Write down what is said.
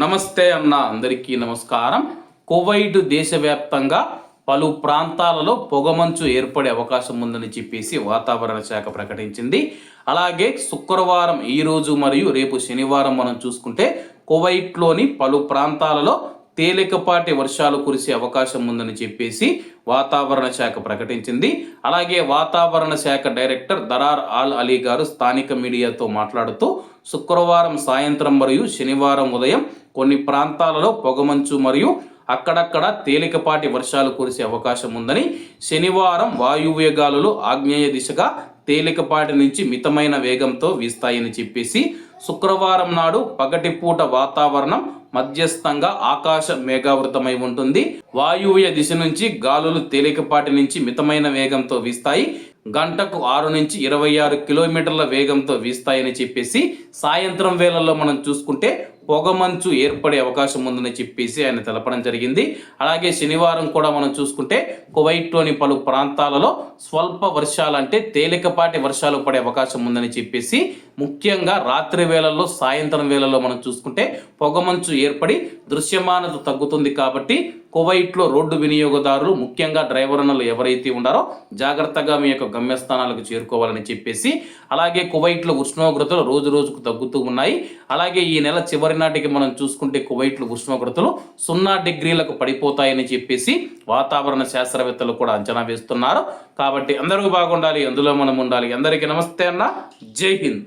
నమస్తే అన్న అందరికీ నమస్కారం. కువైట్ దేశవ్యాప్తంగా పలు ప్రాంతాలలో పొగమంచు ఏర్పడే అవకాశం ఉందని చెప్పేసి వాతావరణ శాఖ ప్రకటించింది. అలాగే శుక్రవారం ఈ రోజు మరియు రేపు శనివారం మనం చూసుకుంటే కువైట్లోని పలు ప్రాంతాలలో తేలికపాటి వర్షాలు కురిసే అవకాశం ఉందని చెప్పేసి వాతావరణ శాఖ ప్రకటించింది. అలాగే వాతావరణ శాఖ డైరెక్టర్ దరార్ ఆల్ అలీ గారు స్థానిక మీడియాతో మాట్లాడుతూ శుక్రవారం సాయంత్రం మరియు శనివారం ఉదయం కొన్ని ప్రాంతాలలో పొగమంచు మరియు అక్కడక్కడ తేలికపాటి వర్షాలు కురిసే అవకాశం ఉందని శనివారం వాయువేగాలు ఆగ్నేయ దిశగా తేలికపాటి నుంచి మితమైన వేగంతో వీస్తాయని చెప్పేసి శుక్రవారం నాడు పగటిపూట వాతావరణం మధ్యస్థంగా ఆకాశం మేఘావృతమై ఉంటుంది. వాయువ్య దిశ నుంచి గాలులు తేలికపాటి నుంచి మితమైన వేగంతో వీస్తాయి. గంటకు ఆరు నుంచి ఇరవై ఆరు కిలోమీటర్ల వేగంతో వీస్తాయని చెప్పేసి సాయంత్రం వేళల్లో మనం చూసుకుంటే పొగమంచు ఏర్పడే అవకాశం ఉందని చెప్పేసి ఆయన తెలపడం జరిగింది. అలాగే శనివారం కూడా మనం చూసుకుంటే కువైట్లోని పలు ప్రాంతాలలో స్వల్ప వర్షాలు అంటే తేలికపాటి వర్షాలు పడే అవకాశం ఉందని చెప్పేసి ముఖ్యంగా రాత్రి వేళల్లో సాయంత్రం వేళల్లో మనం చూసుకుంటే పొగమంచు ఏర్పడి దృశ్యమానత తగ్గుతుంది కాబట్టి కువైట్లో రోడ్డు వినియోగదారులు ముఖ్యంగా డ్రైవర్నలు ఎవరైతే ఉన్నారో జాగ్రత్తగా మీ యొక్క గమ్యస్థానాలకు చేరుకోవాలని చెప్పేసి అలాగే కువైట్లో ఉష్ణోగ్రతలు రోజు రోజుకు తగ్గుతూ ఉన్నాయి. అలాగే ఈ నెల చివరి నాటికి మనం చూసుకుంటే కువైట్లో ఉష్ణోగ్రతలు సున్నా డిగ్రీలకు పడిపోతాయని చెప్పేసి వాతావరణ శాస్త్రవేత్తలు కూడా అంచనా వేస్తున్నారు. కాబట్టి అందరూ బాగుండాలి అందులో మనం ఉండాలి. అందరికీ నమస్తే అన్న. జై హింద్.